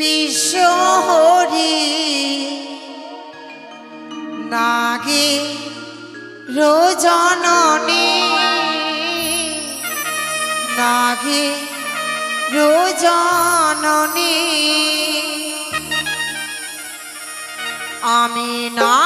বিশ্বহরি নাগে রোজননে নাগে রোজননে। আমি নাগে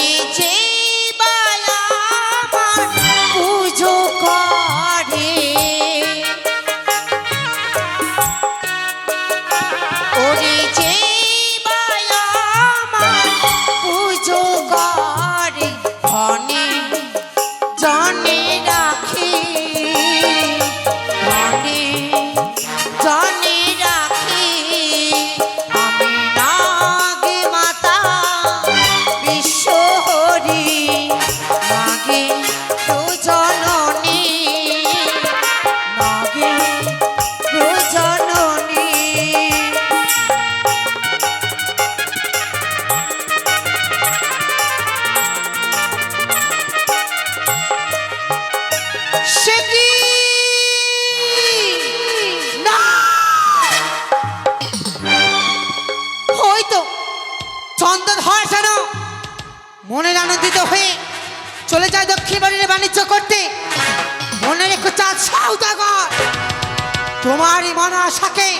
Ничего. চন্দ্রধর যেন। মনের আনন্দিত হয়ে চলে যায় দক্ষিণ বাড়ির বাণিজ্য করতে। মনের একটু চাঁদ সৌদাগর তোমারই মন আশাকে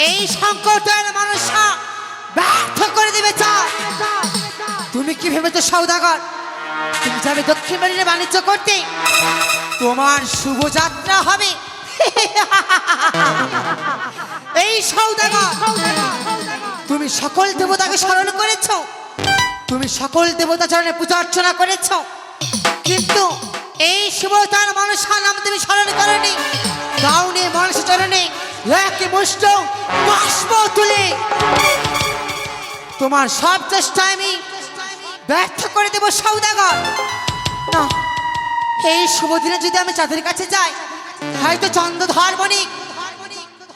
এই সংকটের মানুষা ব্যর্থ করে দিবে চাঁদ। তুমি কি ভেবেছো সৌদাগর তুমি যাবে দক্ষিণ বাড়ির বাণিজ্য করতে। তোমার শুভযাত্রা হবে। এই সৌদাগর তুমি সকল দেবতাকে স্মরণ করেছ। তুমি সকল দেবতা চরণে পূজা অর্চনা করেছ। কিন্তু এই শুভতার মানুষের নাম তুমি স্মরণ করনি। গাউনে মানুষ চরণে তুলে। তোমার সব চেষ্টা আমি ব্যর্থ করে দেব সৌদাগর। না, এই শুভ দিনে যদি আমি চাঁদের কাছে যাই, হয়তো চন্দ্রধর বণিক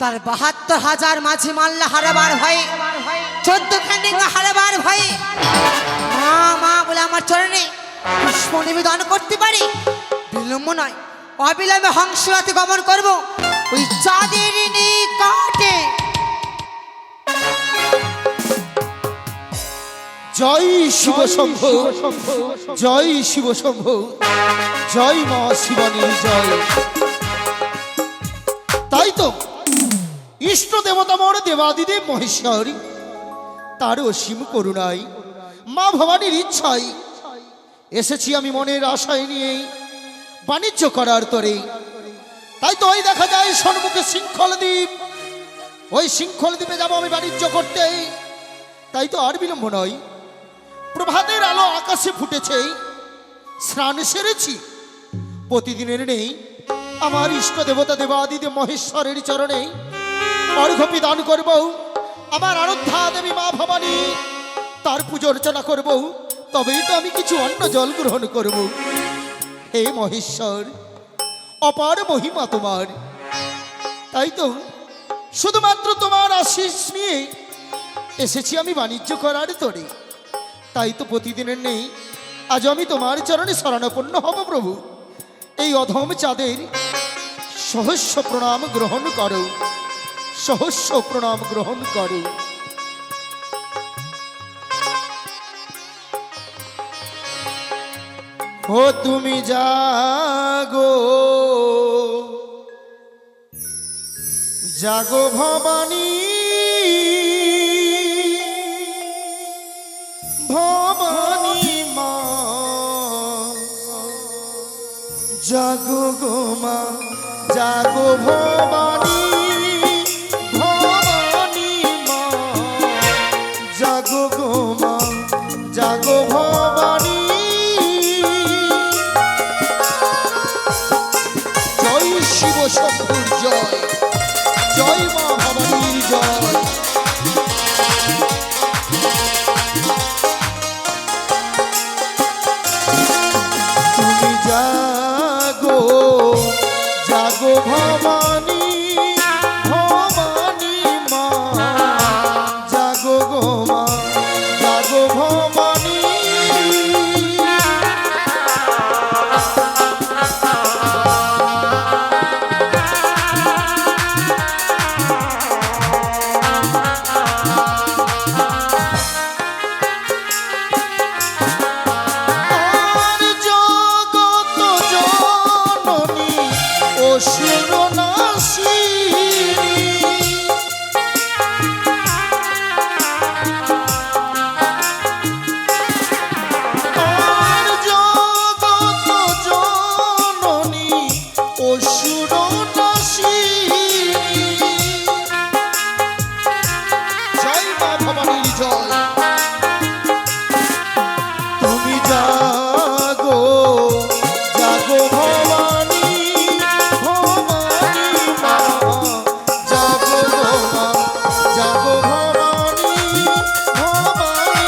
তার বাহাত্তর হাজার মাঝে মাল্লা হারাবার ভয়ে চোদ্দ খান্ডিঙ্গা হারাবার ভয়ে মা মা বলে আমার চরণে পুষ্প নিবেদন করতে পারি? বিলম্ব নয় অবিলম্বে হংসরাতে গমন করব ওই চাঁদের নিকটে। জয় শিব শম্ভ। জয় শিব শম্ভ। জয় মা শিবানীর জয় তাই তো? ইষ্ট দেবতা মোর দেবাদিদেব মহেশ্বরী। তার অসীম করুণাই। মা ভবানীর ইচ্ছাই। এসেছি আমি মনের আশায় নিয়ে, বাণিজ্য করার তরে। তাই তো ওই দেখা যায় সন্মুখে শৃঙ্খল দ্বীপ। ওই শৃঙ্খল দ্বীপে যাব আমি বাণিজ্য করতে। তাই তো আর বিলম্ব নয়। প্রভাতের আলো আকাশে ফুটেছে। স্নান সেরেছি। প্রতিদিনের নেই। আমার ইষ্ট দেবতা দেবাদিদেব মহেশ্বরের চরণে। অর্ঘ্য দান করব। আমার আরাধ্যা দেবী মা ভবানী। তার পুজো অর্চনা করব, তবেই তো আমি কিছু অন্ন জল গ্রহণ করব। হে মহেশ্বর, অপার মহিমা তোমার। তাই তো শুধুমাত্র তোমার আশিস নিয়ে এসেছি আমি বাণিজ্য করার তরে। তাই তো প্রতিদিনের নেই, আজ আমি তোমার চরণে শরণাপন্ন হব প্রভু। এই অধম চাঁদের সহস্য প্রণাম গ্রহণ করো। সহস্য প্রণাম গ্রহণ করো। ও তুমি জাগো জাগো ভবানী ভবানী মা, জাগো গো মা, জাগো মা জাগো ভবানী। জয় শিব শক্তির জয় জয় মা ভবানীর জয়। ভোমা